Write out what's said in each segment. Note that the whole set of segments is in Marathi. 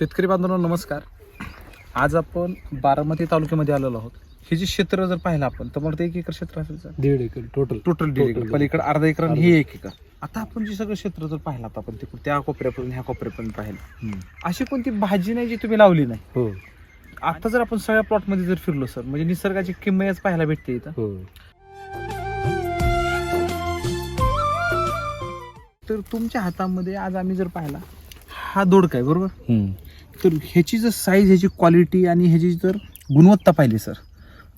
शेतकरी बांधवांनो नमस्कार. आज आपण बारामती तालुक्यामध्ये आलेलो आहोत. हे जे क्षेत्र जर पाहिलं आपण तर मला ते एक एकर क्षेत्र असेल सर. दीड एकर टोटल टोटल दीड एकर. पलीकडे अर्धा एकर आणि. हे एक एकर. आता आपण जे सगळं क्षेत्र जर पाहिलं आता आपण तिकडे त्या कोपऱ्यापर्यंत ह्या कोपऱ्यापर्यंत पाहिलं. अशी कोणती भाजी नाही जी तुम्ही लावली नाही? हो. आता जर आपण सगळ्या प्लॉटमध्ये जर फिरलो सर म्हणजे निसर्गाची किंमत पाहायला भेटते इथं. हो. तर तुमच्या हातामध्ये आज आम्ही जर पाहिला हा दोडका आहे बरोबर. तर ह्याची जर साईज ह्याची क्वालिटी आणि ह्याची जर गुणवत्ता पाहिली सर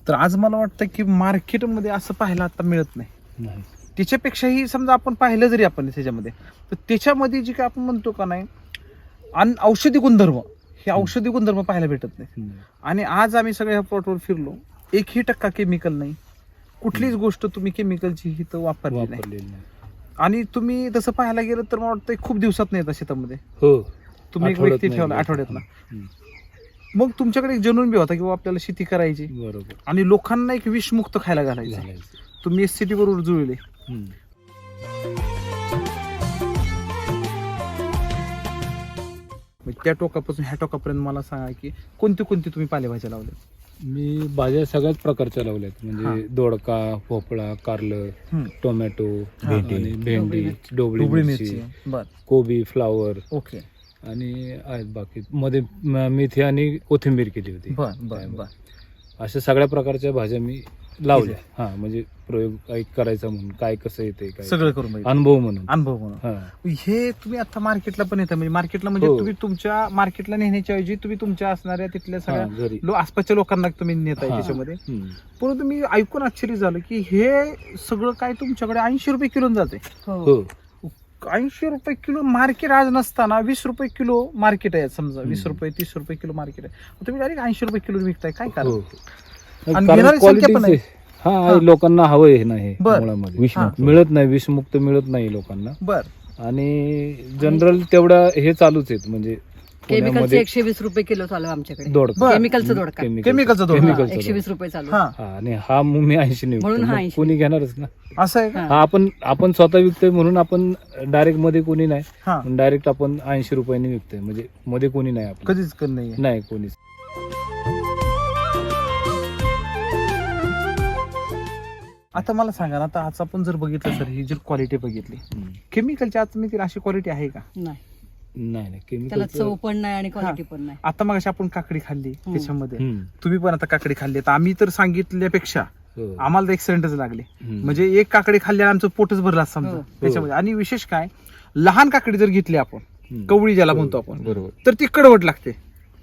तर आज मला वाटतं की मार्केटमध्ये असं पाहायला आता मिळत नाही. त्याच्यापेक्षाही समजा आपण पाहिलं जरी आपण त्याच्यामध्ये तर त्याच्यामध्ये जी काय आपण म्हणतो का नाही अन औषधी गुणधर्म हे औषधी गुणधर्म पाहायला भेटत नाही. आणि आज आम्ही सगळ्या प्लॉटवर फिरलो एकही टक्का केमिकल नाही. कुठलीच गोष्ट तुम्ही केमिकलची ही तर वापरली नाही. आणि तुम्ही तसं पाहायला गेलं तर मला वाटतं खूप दिवसात नाही येतात शेतामध्ये हो. तुम्ही एक आठवड्यात व्यक्ती नाही ठेवला. आठवड्यात ना हम्म. मग तुमच्याकडे एक जनून बी होता की बाबा आपल्याला शेती करायची बरोबर आणि लोकांना एक विषमुक्त खायला घालायचं घालायचं. तुम्ही एस सी टी बरोबर जुळले हम्म. मग त्या टोकापासून ह्या टोकापर्यंत मला सांगा की कोणते कोणते तुम्ही पालेभाज्या लावल्या मी भाज्या सगळ्याच प्रकारच्या लावल्यात म्हणजे. दोडका भोपळा कारलं. टोमॅटो भेंडी. आणि भेंडी डोबळी ढोबळी मिरची मिरची बर कोबी फ्लावर ओके आणि आहेत बाकी. मध्ये म- मेथी आणि कोथिंबीर केली होती. बर बर बर. अशा सगळ्या प्रकारच्या भाज्या मी लावल्या. हा म्हणजे प्रयोग काही करायचा म्हणून काय कसं येते काय सगळं करून बघितलं. अनुभव म्हणून. अनुभव म्हणून. हा. हे तुम्ही आता मार्केटला पण येता म्हणजे मार्केटला म्हणजे हो. तुम्ही तुमच्या मार्केटला नेण्याच्या ऐवजी तुम्ही तुमच्या असणाऱ्या तिथल्या हा, सगळ्या घरी. लो आसपासच्या लोकांना तुम्ही नेताय हा. त्याच्यामध्ये. हम्म. परंतु मी ऐकून आश्चर्य झालं की हे सगळं काय तुमच्याकडे ऐंशी रुपये किलो जाते हो. ऐंशी रुपये किलो मार्केट आज नसताना वीस रुपये किलो मार्केट आहे समजा. वीस. रुपये तीस रुपये किलो मार्केट आहे. तुम्ही डायरेक्ट ऐंशी रुपये किलो विकताय. काय कारण? हो आणि कारण घेणारी संख्या पण quality चे- हा आहे, लोकांना हवंय हे नाही बर. मुळामध्ये. विषमुक्त. मिळत नाही विषमुक्त मिळत नाही लोकांना. बर. आणि जनरल तेवढा हे चालूच आहेत. म्हणजे केमिकलचे एकशे वीस रुपये किलो चालू आहे आमच्याकडे. दोडका. बर. केमिकलचं दोडका. केमिकलचं एकशे. वीस रुपये चालू. हा. हा. आणि हा मग मी ऐंशी नाही म्हणून विकतो. हा मग 80. कोणी घेणारच ना? असं आहे का? हा. हा आपण आपण स्वतः विकतोय म्हणून आपण डायरेक्टमध्ये कोणी नाही. हा. डायरेक्ट आपण ऐंशी रुपयांनी विकतोय. म्हणजे मध्ये कोणी नाही आपण. कधीच कर नाही नाही कोणीच. आता मला सांगा ना आता आज आपण जर बघितलं सर ही जर क्वालिटी बघितली हम्म. केमिकलच्या आत मी अशी क्वालिटी आहे का? नाही. नाही नाही. त्याला केमिकल चव पण नाही आणि क्वालिटी पण नाही. आता मग आपण काकडी खाल्ली हम्म. त्याच्यामध्ये. तुम्ही पण आता काकडी खाल्ली. तर आम्ही तर सांगितल्यापेक्षा आम्हाला तर एक्सिडेंटच लागले. म्हणजे एक काकडी खाल्ल्यावर आमचं पोटच भरला असं समजा. हो. त्याच्यामध्ये. आणि विशेष काय लहान काकडी जर घेतली आपण कवळी ज्याला म्हणतो आपण हो. बरोबर. तर ती कडवट लागते.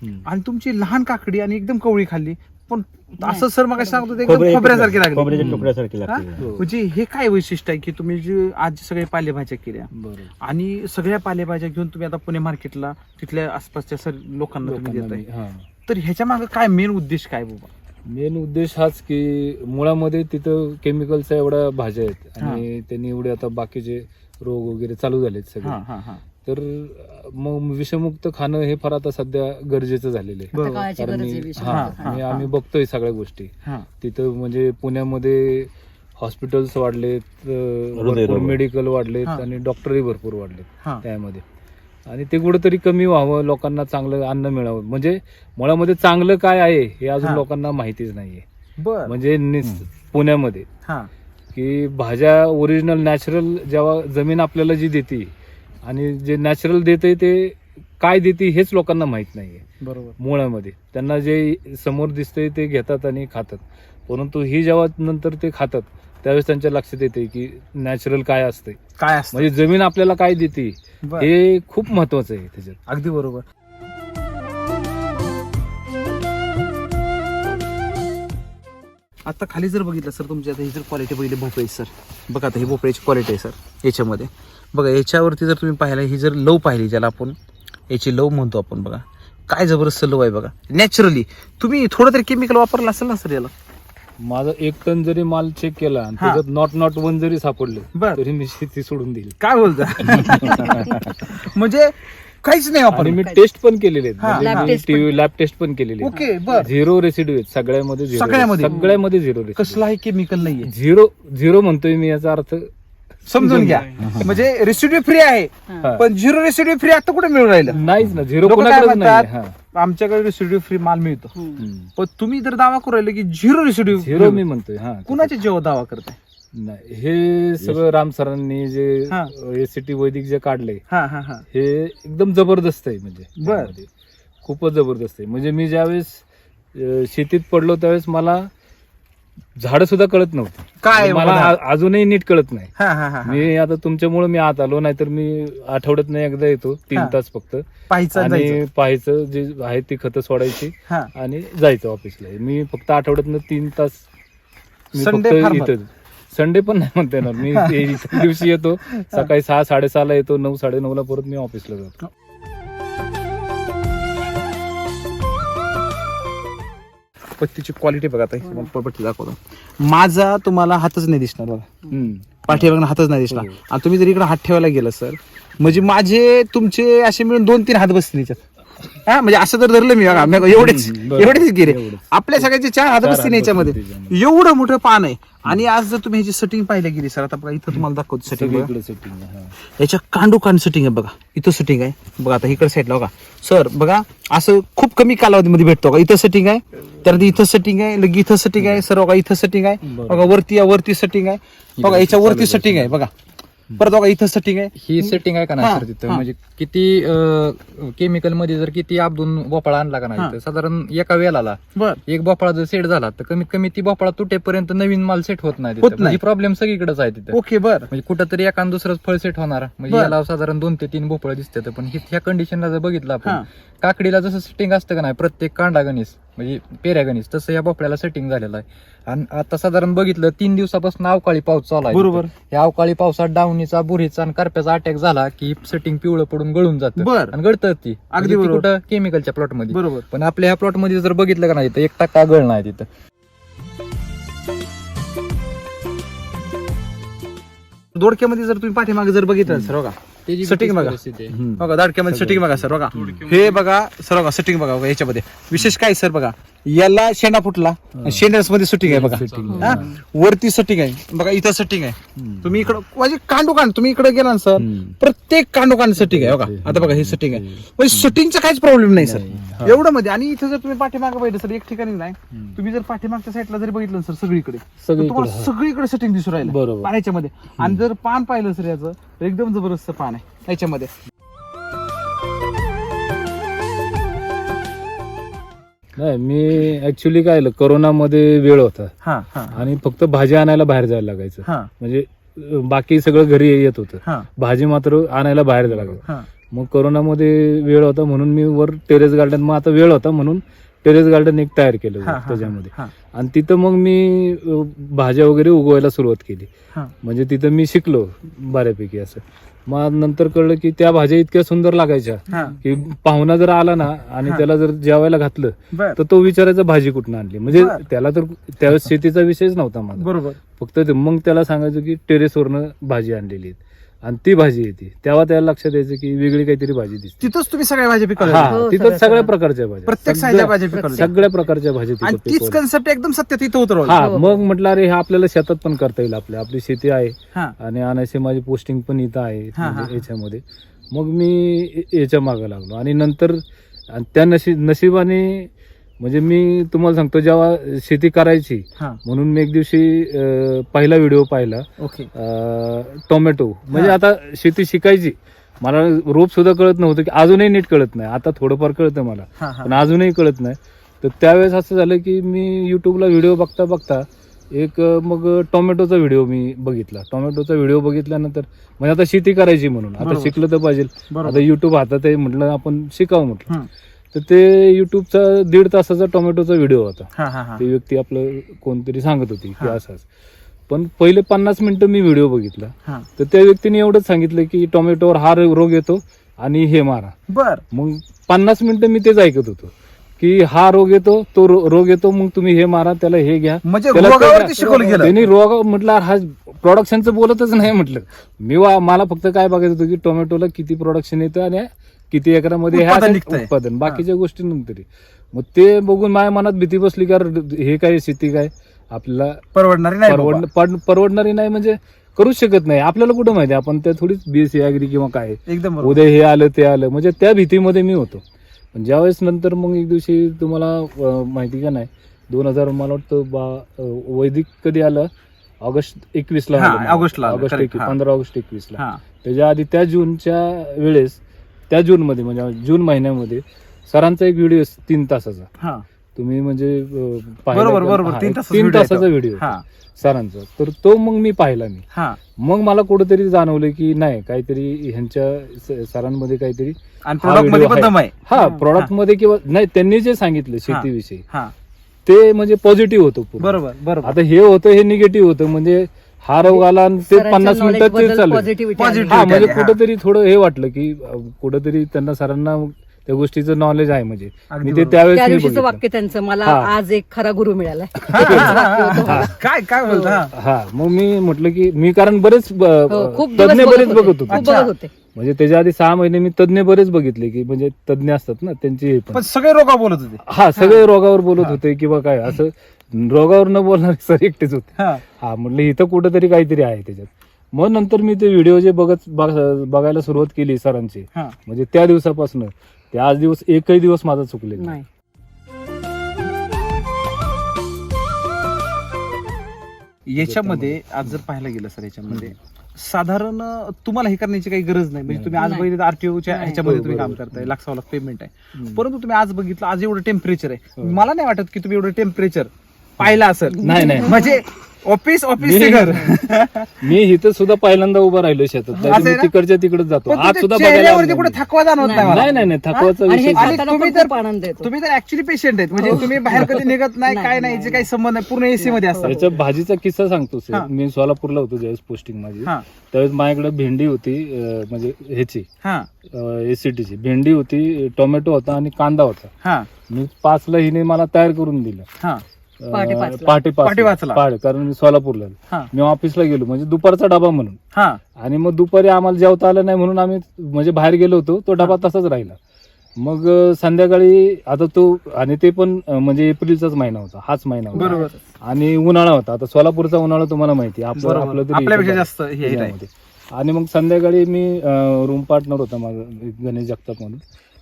हम्म. आणि तुमची लहान काकडी आणि एकदम कवळी खाल्ली पण. असं सर मग सांगतो ते एकदम खोबऱ्या- खोबऱ्यासारखे लागले. खोबऱ्याच्या हम्म. तुकड्यासारखी हा? लागते. हो. म्हणजे हे काय वैशिष्ट्य आहे की तुम्ही जे आज जे सगळे पालेभाज्या केल्या बरोबर. आणि सगळ्या पालेभाज्या घेऊन तुम्ही आता पुणे मार्केटला तिथल्या आसपासच्या सर लोकांना तुम्ही लोकांना देताय. मी- हा. तर ह्याच्या मागे काय मेन उद्देश काय बाबा? मेन उद्देश हाच की मुळामध्ये तिथं केमिकलच्या एवढ्या भाज्या आहेत आणि त्यांनी एवढे आता बाकीचे रोग वगैरे चालू झालेत हा सगळे हा हा. तर मग विषमुक्त खाणं हे फार आता सध्या गरजेचं झालेलं आहे बरोबर. काळाची कारण गरज आहे मी- हा, हा, आणि हा. आम्ही बघतोय सगळ्या गोष्टी हा तिथं म्हणजे पुण्यामध्ये हॉस्पिटल्स वाढलेत भरपूर रोग. मेडिकल वाढलेत हा. आणि डॉक्टरही भरपूर वाढलेत हा त्यामध्ये आणि ते कुठेतरी कमी व्हावं लोकांना चांगलं अन्न मिळावं म्हणजे मुळामध्ये चांगलं काय आहे हे अजून हा. लोकांना माहितीच नाहीये बर म्हणजे निस- पुण्यामध्ये हा की भाज्या ओरिजिनल नॅचरल जेव्हा जमीन आपल्याला जी देते आणि जे नॅचरल देते ते काय देते हेच लोकांना माहीत नाहीये. बरोबर. मुळामध्ये. त्यांना जे समोर दिसतंय ते घेतात आणि खातात. परंतु ही जेव्हा नंतर ते खातात त्यावेळेस त्यांच्या लक्षात येते की नॅचरल काय असते काय असतं म्हणजे जमीन आपल्याला काय देते. हे खूप महत्वाचं आहे त्याच्यात. अगदी बरोबर. आता खाली जर बघितलं सर तुमची आता ही जर क्वालिटी बघितली भोपळी सर. बघा आता ही भोपळ्याची क्वालिटी आहे सर याच्यामध्ये. बघा याच्यावरती जर तुम्ही पाहिलं ही जर लव पाहिली ज्याला आपण याची लव म्हणतो आपण बघा. काय जबरदस्त लव आहे बघा. नॅचरली तुम्ही थोडं तरी केमिकल वापरलं असेल ना सर याला? माझा एक टन जरी माल चेक केला आणि. त्याच्यात नॉट नॉट वन जरी सापडले. तरी मी शेती सोडून देईल. काय बोलता? म्हणजे काहीच नाही आणि वापरलं मी टेस्ट पण केलेले हा. Lab आहेत test पण. लॅब टेस्ट पण केलेली. ओके बर झिरो रेसिड्यू आहेत सगळ्यामध्ये झिरो सगळ्यामध्ये? सगळ्यामध्ये झिरो रेसिड्यू कसलाही केमिकल नाहीये झिरो झिरो म्हणतोय मी याचा अर्थ समजून घ्या म्हणजे रेसिड्यू फ्री आहे हा. पण झिरो रेसिड्यू फ्री आता कुठे मिळून राहिलं नाहीच ना झिरो लोकं काय कुणाकडेच नाही म्हणतात? हा. आमच्याकडे रेसिड्यू फ्री माल मिळतो हम्म. पण तुम्ही जर दावा करू राहिले की झिरो रेसिड्यू झिरो मी म्हणतोय हा कुणाचे जेव्हा दावा करताय नाही हे सगळं राम सरांनी जे हा. एसीटी वैदिक जे काढले हा हा हा हे एकदम जबरदस्त आहे म्हणजे बर. त्यामध्ये. खूपच जबरदस्त आहे म्हणजे मी ज्यावेळेस अं, शेतीत पडलो त्यावेळेस मला झाड सुद्धा कळत नव्हती काय मला बघा. आ- अजूनही नीट कळत नाही हा हा हा मी आता तुमच्यामुळे मी आत आलो नाहीतर मी आठवड्यात नाही एकदा येतो तीन हा. तास फक्त पाहायचं आणि. पाहायचं जे आहे ती खतं सोडायची हा आणि जायचं ऑफिसला मी फक्त आठवड्यातनं तीन तास मी Sunday फक्त farmer. इथं संडे पण नाही म्हणता येणार. मी ते दिवशी येतो सकाळी सहा साडेसहाला येतो नऊ साडे ला परत मी ऑफिसला जातो. पत्तीची क्वालिटी बघा आता पट्टी दाखवतो. माझा तुम्हाला हातच नाही दिसणार बघा. पाठीमागनं हातच नाही दिसला हो. आणि तुम्ही जर इकडे हात ठेवायला गेला सर म्हणजे माझे तुमचे असे मिळून दोन तीन हात बसतील याच्यात. हा म्हणजे असं जर धरलं मी बघा. मी एवढेच. एवढेच एवढेच. आपल्या सगळ्याचे चार हात हात याच्यामध्ये. एवढं मोठं पान आहे. आणि आज जर तुम्ही ह्याची सेटिंग पाहायला गेली सर आता बघा इथं तुम्हाला दाखवतो सेटिंग. याच्या कांडू कांड सेटिंग आहे बघा. इथं सेटिंग आहे. बघा आता इकडे साईडला बघा. सर बघा असं खूप कमी कालावधीमध्ये भेटतो का इथं सेटिंग आहे. तर इथं सेटिंग आहे लगे इथं सेटिंग आहे. सर बघा इथं सेटिंग आहे. बघा वरती या वरती सेटिंग आहे. बघा याच्या वरती सेटिंग आहे बघा. परत बघा इथं सेटिंग आहे ही सेटिंग आहे का नाही सर तिथं. म्हणजे किती केमिकलमध्ये जर किती आपदून भोपळा आणला का. नाही साधारण एका वेळाला एक भोपळा जर सेट झाला तर कमीत कमी ती भोपळा तुटेपर्यंत नवीन माल सेट होत नाही. नाही. म्हणजे प्रॉब्लेम सगळीकडेच आहे तिथं ओके बर म्हणजे कुठंतरी एखाद दुसरंच फळ सेट होणार म्हणजे. याला साधारण दोन ते तीन भोपळं दिसतात पण ह्या कंडिशनला जर बघितलं. आपण काकडीला जसं सेटिंग असतं का नाही प्रत्येक कांडा गणिस म्हणजे पेऱ्या गणिस तसं या भोपळ्याला सेटिंग झालेलं आहे. आणि आता साधारण बघितलं तीन दिवसापासून अवकाळी पाऊस चालू आहे. बरोबर. या अवकाळी पावसात डावणीचा बुरीचा आणि करप्याचा अटॅक झाला की सेटिंग पिवळं पडून गळून जातं. बर. आणि गळतं ती. म्हणजे बरोबर. कुठं केमिकलच्या प्लॉटमध्ये. बरोबर. पण आपल्या ह्या प्लॉटमध्ये जर बघितलं का नाही तर एक टक्का गळ नाही तिथं. दोडक्यामध्ये जर तुम्ही पाठीमागे जर बघितलं सर बघा त्याची Setting बघा. परिस्थिती आहे. हम्म. बघा दाडक्यामध्ये सेटिंग बघा सर बघा हे बघा सर बघा सेटिंग बघा बघा याच्यामध्ये विशेष काय सर बघा याला शेंडा फुटला. शेंड्यास मध्ये सेटिंग आहे बघा. हा? वरती सेटिंग आहे. बघा इथं सेटिंग आहे. तुम्ही इकडं म्हणजे कांडू कांड तुम्ही इकडे गेला ना सर. प्रत्येक कांडू कांड सेटिंग आहे बघा. आता बघा हे सेटिंग आहे. म्हणजे सेटिंगचा काहीच प्रॉब्लेम नाही सर एवढं मध्ये. आणि इथं जर तुम्ही पाठीमागे बघितलं सर एक ठिकाणी नाही. तुम्ही जर पाठीमागच्या साईडला जरी बघितलं सर सगळीकडे तर सगळीकडे, तुम्हाला. सगळीकडे सेटिंग दिसून राहिलं बरोबर. पाण्याच्या मध्ये. आणि जर पान पाहिलं सर याचं तर एकदम जबरदस्त पान आहे याच्यामध्ये. नाही मी ऍक्च्युली काय झालं कोरोनामध्ये वेळ होता. हा हा. आणि फक्त भाजी आणायला बाहेर जायला लागायचं. हा. म्हणजे अं, बाकी सगळं घरी येत होतं. हा. भाजी मात्र आणायला बाहेर जायला लागायचं. हा. मग कोरोनामध्ये वेळ होता म्हणून मी वर टेरेस गार्डन मग आता वेळ होता म्हणून टेरेस गार्डन एक तयार केलं हा, होतं हा, त्याच्यामध्ये. हा. आणि तिथं मग मी अं, भाज्या वगैरे उगवायला सुरुवात केली. हा. म्हणजे तिथं मी शिकलो बऱ्यापैकी असं. मग नंतर कळलं की त्या भाज्या इतक्या सुंदर लागायच्या. की पाहुणा जर आला ना आणि. त्याला जर जेवायला घातलं तर तो विचारायचा भाजी कुठून आणली? म्हणजे. त्याला तर त्यावेळेस शेतीचा विषयच नव्हता माझा. बरोबर. फक्त मग त्याला सांगायचं की टेरेसवरनं भाजी आणलेली आहे आणि ती भाजी येते. तेव्हा त्याला लक्षात यायचं की वेगळी काहीतरी भाजी दिसते. तिथंच तुम्ही सगळ्या भाज्या पिकवल्या. हा हो, तिथं सगळ्या-. प्रकारच्या भाज्या. प्रत्येक सगळ्या- साईजच्या भाज्या पिकवल्या. सगळ्या प्रकारच्या भाज्या आणि तिथं तीच पिकवल्या. कन्सेप्ट एकदम सत्यात इथं उतरवली. हा हो. मग म्हटलं अरे हे आपल्याला शेतात पण करता येईल आपल्या. आपली शेती आहे हा. आणि अनायसे माझी पोस्टिंग पण इथं आहे हा, हा, म्हणजे हा. याच्यामध्ये. मग मी याच्या मागं लागलो. आणि नंतर आणि त्या नशीब नशिबाने म्हणजे मी तुम्हाला सांगतो जेव्हा शेती करायची हा. म्हणून मी एक दिवशी अं, पहिला व्हिडिओ पाहिला. ओके. अं, टोमॅटो. म्हणजे हा. आता शेती शिकायची. मला रोप सुद्धा कळत नव्हतं की अजूनही नीट कळत नाही. आता थोडंफार कळतं मला. हा हा. पण अजूनही कळत नाही. तर त्यावेळेस असं झालं की मी युट्यूबला व्हिडिओ बघता बघता एक अं, मग टोमॅटोचा व्हिडिओ मी बघितला. टोमॅटोचा व्हिडिओ बघितल्यानंतर म्हणजे आता शेती करायची म्हणून. आता बरोबर. शिकलं तर पाहिजे. बरोबर. आता युट्यूब हातात आहे म्हटलं आपण शिकावं म्हटलं. हम्म. तर ते युट्यूबचा दीड तासाचा टोमॅटोचा व्हिडिओ होता. हा हा हा. ती व्यक्ती आपलं कोणतरी सांगत होती की. असंच. पण पहिले पन्नास मिनिटं मी व्हिडिओ बघितला. हा. तर त्या व्यक्तीने एवढंच सांगितलं की टोमॅटोवर हा रोग येतो आणि हे मारा. बर. मग पन्नास मिनिटं मी तेच ऐकत होतो की हा रोग येतो तो रोग येतो मग तुम्ही हे मारा त्याला हे घ्या. म्हणजे त्यांनी रोग म्हटलं हा प्रोडक्शनचं बोलतच नाही म्हटलं. मी मला फक्त काय बघायचं होतं की टोमॅटोला किती प्रोडक्शन येतं आणि किती एकरामध्ये ह्या उत्पादन निघतंय. उत्पादन. बाकीच्या गोष्टी नंतर बाकी ते बघून माझ्या मनात भीती बसली की अरे हे काय शेती काय? आपल्याला परवडणारी नाही परवड बाबा. पड- परवडणारी नाही म्हणजे करूच शकत नाही. आपल्याला कुठं माहिती? आपण त्या थोडीच बीएससी अॅग्री किंवा काय? एकदम बरोबर. उद्या हे आलं ते आलं. म्हणजे त्या भीतीमध्ये मी होतो. पण ज्यावेळेस नंतर मग एक दिवशी तुम्हाला अं, माहिती का नाही? दोन हजार मला वाटतं बा अं, वैदिक कधी आलं? ऑगस्ट एकवीसला हा, आलं. मला. ऑगस्टला आलं, ऑगस्ट correct, एकवीस हा. पंधरा ऑगस्ट एकवीसला. हा. त्याच्या आधी त्या जूनच्या वेळेस त्या जूनमध्ये म्हणजे जून महिन्यामध्ये सरांचा एक व्हिडिओ तीन तासाचा. हा. तुम्ही म्हणजे बरोबर, तीन तासाचा तीन. व्हिडिओ सरांचा. तर तो मग मी पाहिला मी. मग मला कुठेतरी जाणवलं की नाही काहीतरी ह्यांच्या सरांमध्ये काहीतरी हा प्रोडक्टमध्ये मध्ये किंवा नाही त्यांनी जे सांगितलं शेतीविषयी ते म्हणजे पॉझिटिव्ह होतं बरोबर आता हे होतं हे निगेटिव्ह होतं म्हणजे हा रोग आला आणि ते पन्नास मिनिटात ते. हा म्हणजे. कुठेतरी थोडं हे वाटलं की अं, कुठेतरी त्यांना सरांना त्या गोष्टीचं नॉलेज आहे म्हणजे. मी ते. त्यावेळेस दिवशीचं. वाक्य त्यांचं मला हा. आज एक खरा गुरु मिळालाय. काय काय बोलतो? हा. हा. मग मी म्हटलं की मी कारण बरेच ब- हो, खूप दिवस तज्ञ बघत बरेच होते. बघत खूप होतो. अच्छा. बघत होते. म्हणजे त्याच्या आधी सहा महिने मी तज्ञ बरेच बघितले की म्हणजे तज्ञ असतात ना त्यांची हे पण. पण सगळे रोगा बोलत होते. हा सगळे रोगावर बोलत होते किंवा काय असं रोगावर न बोलणारे सर एकटेच होते. हा. हा म्हटलं इथं कुठंतरी काहीतरी आहे त्याच्यात. मग नंतर मी ते व्हिडिओ जे बघत बघ- बघायला सुरुवात केली सरांची हा. म्हणजे त्या दिवसापासून. ते आज दिवस एकही दिवस माझा चुकलेला नाही. नाही याच्यामध्ये आज जर पाहायला गेलं सर याच्यामध्ये साधारण तुम्हाला हे करण्याची काही गरज नाही म्हणजे. तुम्ही आज नाही. बघितलं आरटीओच्या नाही. ह्याच्यामध्ये हो, तुम्ही काम बरोबर. करताय लाख सहा लाख पेमेंट आहे हम्म. परंतु तुम्ही आज बघितलं आज एवढं टेम्परेचर आहे हो. मला नाही वाटत की तुम्ही एवढं टेम्परेचर पाहिलं असेल नाही नाही म्हणजे ऑफिस ऑफिस मी- घर मी इथं सुद्धा पहिल्यांदा उभा राहिलो शेतात. असं आहे ना? तिकडच्या तिकडेच जातो. पण आज तुमच्या सुद्धा बघायला चेहऱ्यावरती आलो कुठे नाही. थकवा जाणवत नाही मला नाही नाही नाही थकवाचा आणि हे विषय आणि खाताना तुम्ही पण तर- खूप आनंद येतो. तुम्ही तर ऍक्च्युली पेशंट आहेत म्हणजे हो. तुम्ही बाहेर कधी निघत नाही नाही, काय नाही नाही, याचे काही संबंध नाही पूर्ण एसी मध्ये असतात. याच्या भाजीचा किस्सा सांगतो हा. सर मी सोलापूरला होतो ज्यावेळेस पोस्टिंग माझी हा. त्यावेळेस माझ्याकडे भेंडी होती अं, म्हणजे ह्याची. हा. एसीटीची भेंडी होती टोमॅटो होता आणि कांदा होता. हा. मी पाचला हिने मला तयार करून दिलं. हा. पहाटे पाचला. पहाटे पहाटे पाचला. पहाटे कारण मी सोलापूरला आहे. हा मी ऑफिसला गेलो म्हणजे दुपारचा डबा म्हणून हा आणि मग दुपारी आम्हाला जेवता आलं नाही म्हणून आम्ही म्हणजे बाहेर गेलो होतो तो डबा तसाच राहिला मग अं, संध्याकाळी आता तो आणि ते पण अं, म्हणजे एप्रिलचाच महिना होता हाच महिना होता बरोबर आणि उन्हाळा होता आता सोलापूरचा उन्हाळा तुम्हाला माहिती आहे. आपलं बरोबर. आपलं तरी आपल्यापेक्षा जास्त हे आहे. आणि मग संध्याकाळी मी रूम पार्टनर होता माझा एक गणेश जगताप म्हणून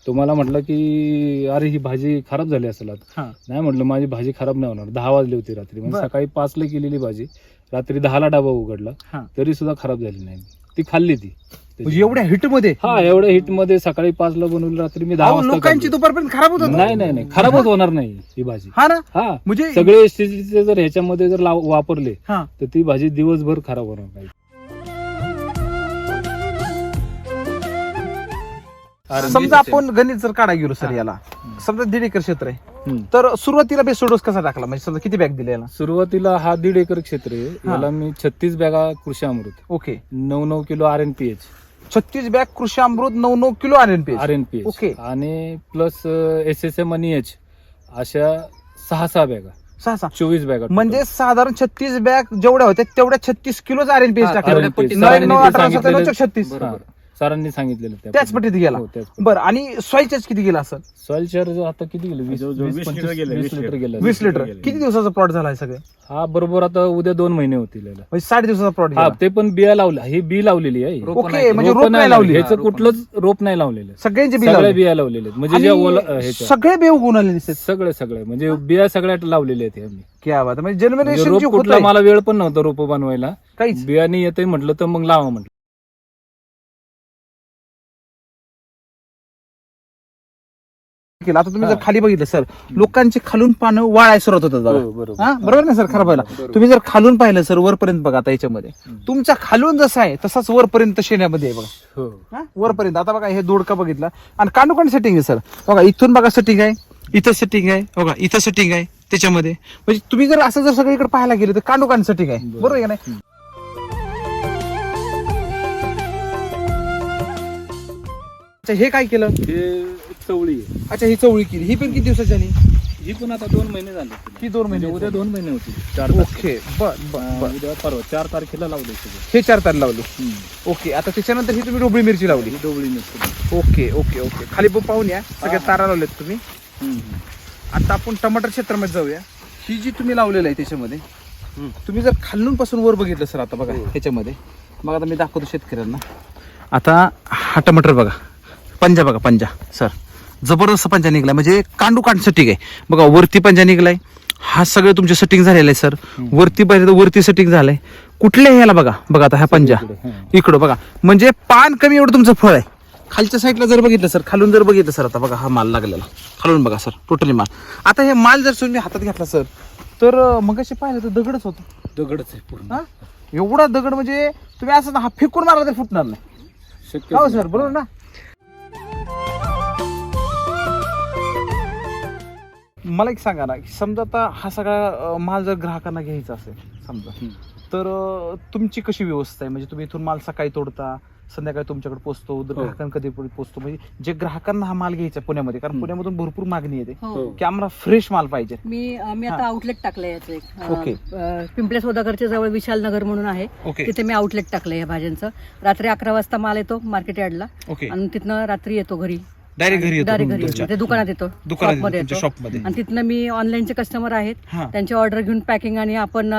तो मला म्हटलं की अरे ही भाजी खराब झाली असेल आता. हा. नाही म्हटलं माझी भाजी खराब नाही होणार. दहा वाजले होते रात्री. म्हणजे बरं. सकाळी पाचला केलेली भाजी रात्री दहाला डबा उघडला हा. तरी सुद्धा खराब झाली नाही. ती खाल्ली ती. म्हणजे एवढ्या हिटमध्ये हा एवढ्या हिटमध्ये सकाळी पाचला बनवली रात्री मी दहा अहो, वाजता लोकांची खाल्ली. दुपारपर्यंत खराब होत नाही नाही नाही. खराबच होणार नाही ही भाजी. हा ना? हा. म्हणजे सगळे जर ह्याच्यामध्ये जर लाव- वापरले हा. तर ती भाजी दिवसभर खराब होणार नाही. समजा आपण गणित जर काढा गेलो सर याला समजा दीड एकर क्षेत्र आहे. तर सुरुवातीला बेस्ट डोस कसा टाकला? म्हणजे समजा किती बॅग दिले याला? सुरुवातीला हा दीड एकर क्षेत्र आहे. याला मी छत्तीस बॅगा कृषी अमृत. ओके. नऊ नऊ kilo R N P H. छत्तीस बॅग कृषी अमृत नऊ नऊ kilo R N P R N P okay. H आणि प्लस एस एस एम आणि एच अशा सहा सहा बॅगा सहा सहा. चोवीस बॅगा म्हणजे साधारण छत्तीस बॅग जेवढ्या होत्या तेवढ्या छत्तीस किलोच आर एन पी हा, टाकले. छत्तीस. सरांनी सांगितलेलं त्या त्याच पट्टीत गेला. हो, त्याच बरं आणि सॉइल चार्ज किती गेला असं सॉइल चार्ज आता किती गेलं? वीस जवळजवळ वीस पंचवीस- लिटर गेलं, वीस वीस लिटर लिटर. गेलं. वीस लिटर. गेले. किती दिवसाचा प्लॉट झाला आहे सगळे? हा बरोबर. आता उद्या दोन महिने होतील याला. म्हणजे साठ दिवसाचा प्लॉट हा ते पण बिया लावल्या ही बी लावलेली आहे. रोपं ओके नाही. म्हणजे रोपं रोप नाही लावली. ह्याचं हा, रोपं कुठलंच रोप नाही लावलेलं. सगळ्यांचे बिल सगळ्या लावले बिया लावलेल्या आहेत म्हणजे ज्या ओला ह्याच्या सगळे बेव गुण आले दिसतात. सगळे सगळे. म्हणजे बिया सगळ्या लावलेल्या आहेत आम्ही. क्या बात आहे. म्हणजे म्हणजे जनरेशन रोप जे कुठला? मला वेळ पण नव्हता रोप बनवायला. काहीच. बियाणे येते म्हटलं तर मग लावा म्हटलं. केलं. आता तुम्ही जर. खाली बघितलं सर लोकांची खालून पानं वाळायला सुरुवात होतात बघा. हो, बरोबर. हा? बरोबर ना सर? खराब व्हायला बरोबर. तुम्ही जर खालून पाहिलं सर वरपर्यंत बघा आता याच्यामध्ये. तुमच्या खालून जसं आहे तसाच वरपर्यंत शेण्यामध्ये आहे बघा. हो? वरपर्यंत. आता बघा हे दोडका बघितला. आणि कांडोकांड सेटिंग आहे सर. बघा इथून बघा सेटिंग आहे इथं सेटिंग आहे बघा इथं सेटिंग आहे त्याच्यामध्ये. म्हणजे तुम्ही जर असं जर सगळीकडे पाहायला गेले तर कांडोकांड सेटिंग आहे. बरोबर. बरोबर आहे का नाही? अच्छा हे काय केलं? हे चवळी आहे. अच्छा ही चवळी केली. ही पण किती दिवसाची झाली? ही पण आता दोन महिने झाले. ही दोन म्हणजे महिने उद्या दोन महिने होतील. चार तारखेला. ओके बर उद्या परवा. चार तारखेला लावले सगळं हे चार तार लावली. हम्म. ओके आता त्याच्यानंतर ही तुम्ही डोबळी मिरची लावली. ही डोबळी मिरची ओके ओके ओके. खाली पण पाहून या. सगळ्या तारा लावल्यात तुम्ही. आता आपण टमाटर क्षेत्रामध्ये जाऊया. ही जी तुम्ही लावलेलं आहे त्याच्यामध्ये तुम्ही जर खालून पासून वर बघितलं सर आता बघा ह्याच्यामध्ये मग आता मी दाखवतो शेतकऱ्यांना. आता हा टमाटर बघा. पंजा बघा पंजा. सर. जबरदस्त पंजा निघलाय. म्हणजे कांडू कांड सेटिंग आहे. बघा वरती पंजा निघलाय. हा सगळं तुमचे सेटिंग झालेलं आहे सर वरती पाहिजे तर वरती सेटिंग झालंय. कुठल्या ह्याला बघा बघा आता हा पंजा. इकडं बघा. म्हणजे पान कमी एवढं तुमचं फळ आहे. खालच्या साईडला जर बघितलं सर खालून जर बघितलं सर आता बघा हा माल लागलेला. खालून बघा सर टोटली माल. आता हे माल जर तुम्ही हातात घेतला सर तर मग पाहिलं तर दगडच होतं. दगडच आहे पूर्ण. एवढा दगड म्हणजे तुम्ही असं हा फेकून मारला तर फुटणार नाही. शक्य हो सर बरोबर ना? मला एक सांगा ना की समजा आता हा सगळा माल जर ग्राहकांना घ्यायचा असेल समजा. तर तुमची कशी व्यवस्था आहे? म्हणजे तुम्ही इथून माल सकाळी तोडता संध्याकाळी तुमच्याकडे पोहोचतो हो. ग्राहकांकडे पोहोचतो म्हणजे जे ग्राहकांना हा माल घ्यायचा पुण्यामध्ये कारण. पुण्यामधून भरपूर मागणी येते हो. की आम्हाला फ्रेश माल पाहिजे. मी मी आता आउटलेट टाकलंय याचं एक. ओके. पिंपळे सौदागरच्या जवळ विशाल नगर म्हणून आहे. ओके. तिथे मी आउटलेट टाकलंय या भाज्यांचं. रात्री अकरा वाजता माल येतो मार्केट यार्डला. आणि तिथनं रात्री येतो घरी. डायरेक्ट घरी येतो डायरेक्ट घरी तुमच्या येतो. ते दुकानात येतो. दुकानात शॉपमध्ये तुमच्या येतो. शॉपमध्ये आणि तिथनं मी ऑनलाईनचे कस्टमर आहेत. हा. त्यांची ऑर्डर घेऊन पॅकिंग आणि आपण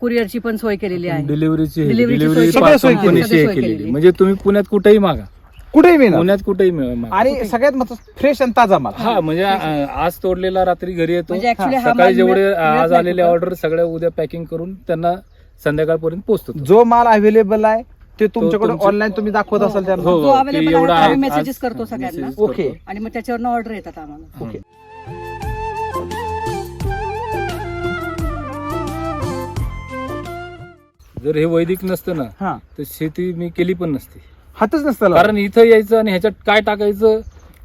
कुरिअरची पण सोय केलेली आहे. डिलिव्हरीची डिलिव्हरीची डिलिव्हरी सोय सगळ्या सोयी कंपनीची केलेली. केलेली केलेली. म्हणजे तुम्ही पुण्यात कुठेही मागा. कुठेही मिळणार. पुण्यात कुठेही मिळ- मागा. आणि सगळ्यात महत्वाचं फ्रेश आणि ताजा माल. हा म्हणजे आज तोडलेला रात्री घरी येतो. म्हणजे actually हा सकाळी जेवढे मिळत- मिळत आज नाही आलेले कुठं. ऑर्डर सगळ्या उद्या पॅकिंग करून त्यांना संध्याकाळपर्यंत पोहोचतो जो माल अवेलेबल आहे ते तुमच्याकडे तुमच्या- ऑनलाईन तुम्ही दाखवत असाल त्यांना. हो, अवेलेबल एवढा आहे आज- मेसेजेस आज- करतो हा, सगळ्यांना messages ओके. आणि मग त्याच्यावरनं ऑर्डर येतात आम्हाला. ओके जर हे वैदिक नसतं ना हा. तर शेती मी केली पण नसती. हातच नसतं कारण इथं यायचं आणि ह्याच्यात काय टाकायचं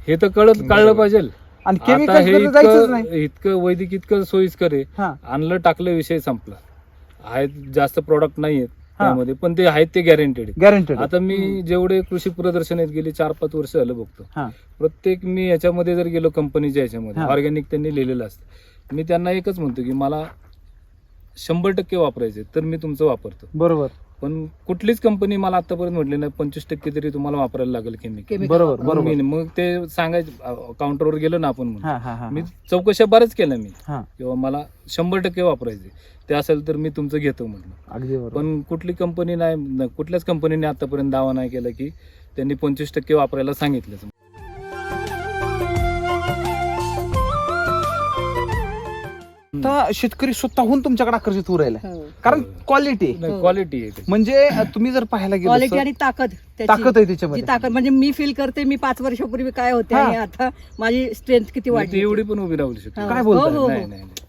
हे तर कळत कळलं पाहिजे. आणि आता हे केमिकल जायचंच नाही. इतकं वैदिक इतकं सोयीस्कर आहे. हा. आणलं टाकलं विषय संपला. आहेत जास्त प्रॉडक्ट नाही आहेत हा. त्यामध्ये. पण ते आहेत ते गॅरंटेड गॅरंटेड आता मी जेवढे कृषी प्रदर्शनात गेले चार पाच वर्ष झालं बघतो. हा. प्रत्येक मी याच्यामध्ये जर गेलो कंपनीच्या याच्यामध्ये. ऑर्गॅनिक त्यांनी लिहिलेलं असतं. मी त्यांना एकच म्हणतो की मला शंभर टक्के वापरायचे तर मी तुमचं वापरतो. बरोबर. पण कुठलीच कंपनी मला आतापर्यंत म्हटली नाही. पंचवीस टक्के तरी तुम्हाला वापरायला लागेल केमिकल बरोबर. बरोबर. मी- मग ते सांगायचं काउंटरवर गेलो ना आपण म्हणून. हा हा हा मी चौकशा बऱ्याच केल्या मी. हा. किंवा मला शंभर टक्के वापरायचे. ते असेल तर मी तुमचं घेतो म्हटलं अगदी बरोबर. पण कुठली कंपनी नाही न- कुठल्याच कंपनीने आतापर्यंत दावा नाही केला की त्यांनी पंचवीस टक्के वापरायला सांगितलं. आता शेतकरी स्वतःहून तुमच्याकडे आकर्षित होऊ राहिला हो. कारण क्वालिटी हो. क्वालिटी आहे. म्हणजे तुम्ही जर पाहायला क्वालिटी गेलो आणि ताकद त्याची. ताकद आहे जी त्याच्यामध्ये ताकद म्हणजे मी फील करते मी पाच वर्षापूर्वी काय होते हा. आणि आता माझी स्ट्रेंथ किती ती वाढली एवढी पण उभी राहू शकते हा. काय बोलताय? हो, नाही. नाही नाही.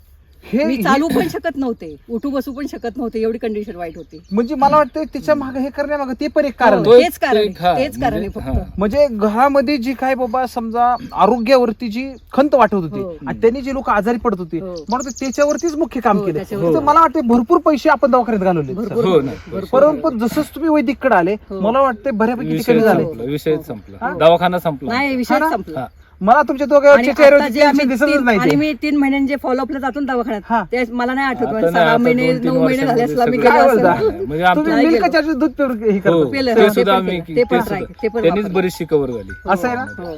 हे मी चालू पण शकत नव्हते उठू बसू पण शकत नव्हते एवढी कंडिशन वाईट होती म्हणजे मला वाटतं त्याच्यामागे हे करण्यामागे ते पण एक कारण हो, आहे. तो तेच कारण. एक- हा, तेच कारण आहे म्हणजे- फक्त. हा. म्हणजे घरामध्ये जी काय बाबा समजा आरोग्यावरती जी खंत वाटत होती हो. आणि त्यांनी जे लोक आजारी पडत होते हो. वाटतं त्याच्यावरतीच मुख्य काम हो, केलं त्याच्यावर- तर मला वाटतं भरपूर पैसे आपण दवाखान्यात घालवले भरपूर हो ना. भरपूर. परंतु जसंच तुम्ही वैदिककडे आले हो. मला वाटतं बऱ्यापैकी विषय झाले संपला विषय संपला हा? दवाखाना संपला नाही विषय हा ना? संपला हा. मला तुमच्या आणि दोघांच्या आता चेहऱ्यावरती जे आम्ही tension दिसतच तीन- आणि ते. मी तीन महिन्यांचे फॉलोअपला जातो ना हा. दवाखान्यात ते मला नाही आठवत आता म्हणजे नाही, सहा आता महिने दोन-तीन नऊ महिने झाले असला मी वर्षांमध्ये काय गेलो बोलता? असेल. नाही, म्हणजे तुम्ही आमच्या नाही मिल्क गेलो. चार्जेस दूध हे हो, करता केलं, ते हा, ते सुद्धा पण आम्ही केलं. ते पण सुद्धा. try- ते पण त्यांनीच वापरलं. बरीचशी कव्हर झाली असं आहे ना? हो.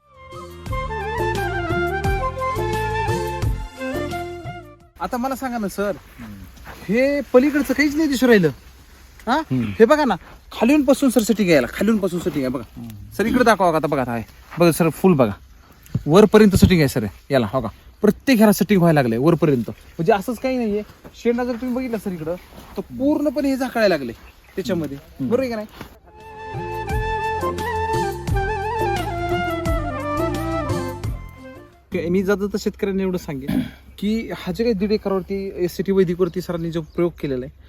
आता मला सांगा ना सर हे पलीकडचं काहीच नाही दिसू राहिलं हा. हे बघा ना खालून पासून सर सेटिंग यायला खालून पासून सेटिंग आहे बघा सर इकडे दाखवा आता बघा आता आहे बघा सर फुल बघा वरपर्यंत सेटिंग आहे सर. याला हो का? प्रत्येक ह्याला सेटिंग व्हायला लागलंय वरपर्यंत. म्हणजे असंच काही नाहीये. शेंडा जर तुम्ही बघितला सर इकडं तर पूर्णपणे हे झाकायला लागले त्याच्यामध्ये. बरोबर आहे का नाही? मी जाता तर शेतकऱ्यांना एवढं सांगेन की हा जे काही दीड एकरावरती एस सी टी वैदिकवरती सरांनी जो प्रयोग केलेला आहे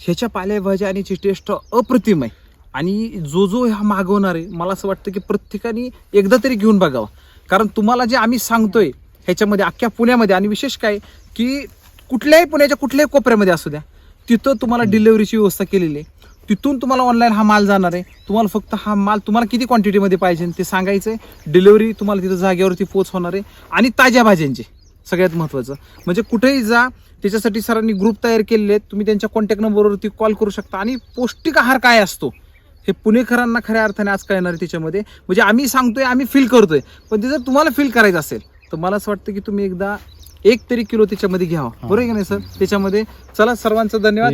ह्याच्या पालेभाज्या आणि ची टेस्ट अप्रतिम आहे. आणि जो जो हा मागवणार आहे मला असं वाटतं की प्रत्येकाने एकदा तरी घेऊन बघावा. कारण तुम्हाला जे आम्ही सांगतोय ह्याच्यामध्ये अख्ख्या पुण्यामध्ये आणि विशेष काय की कुठल्याही पुण्याच्या कुठल्याही कोपऱ्यामध्ये असू द्या तिथं तुम्हाला डिलिव्हरीची व्यवस्था केलेली आहे. तिथून तुम्हाला ऑनलाईन हा माल जाणार आहे. तुम्हाला फक्त हा माल तुम्हाला किती क्वांटिटीमध्ये पाहिजे ते सांगायचं आहे डिलिव्हरी तुम्हाला तिथं जागेवरती पोच होणार आहे. आणि ताज्या भाज्यांची सगळ्यात महत्त्वाचं म्हणजे कुठेही जा त्याच्यासाठी सरांनी ग्रुप तयार केलेले आहेत. तुम्ही त्यांच्या कॉन्टॅक्ट नंबरवरती कॉल करू शकता. आणि पौष्टिक आहार काय असतो? हे पुणेकरांना खऱ्या अर्थाने आज कळणार त्याच्यामध्ये म्हणजे आम्ही सांगतोय आम्ही फील करतोय. पण ते जर तुम्हाला फील करायचं असेल तर मला असं वाटतं की तुम्ही एकदा एक तरी किलो त्याच्यामध्ये घ्यावा. बरोबर आहे का नाही सर? त्याच्यामध्ये चला सर्वांचा धन्यवाद.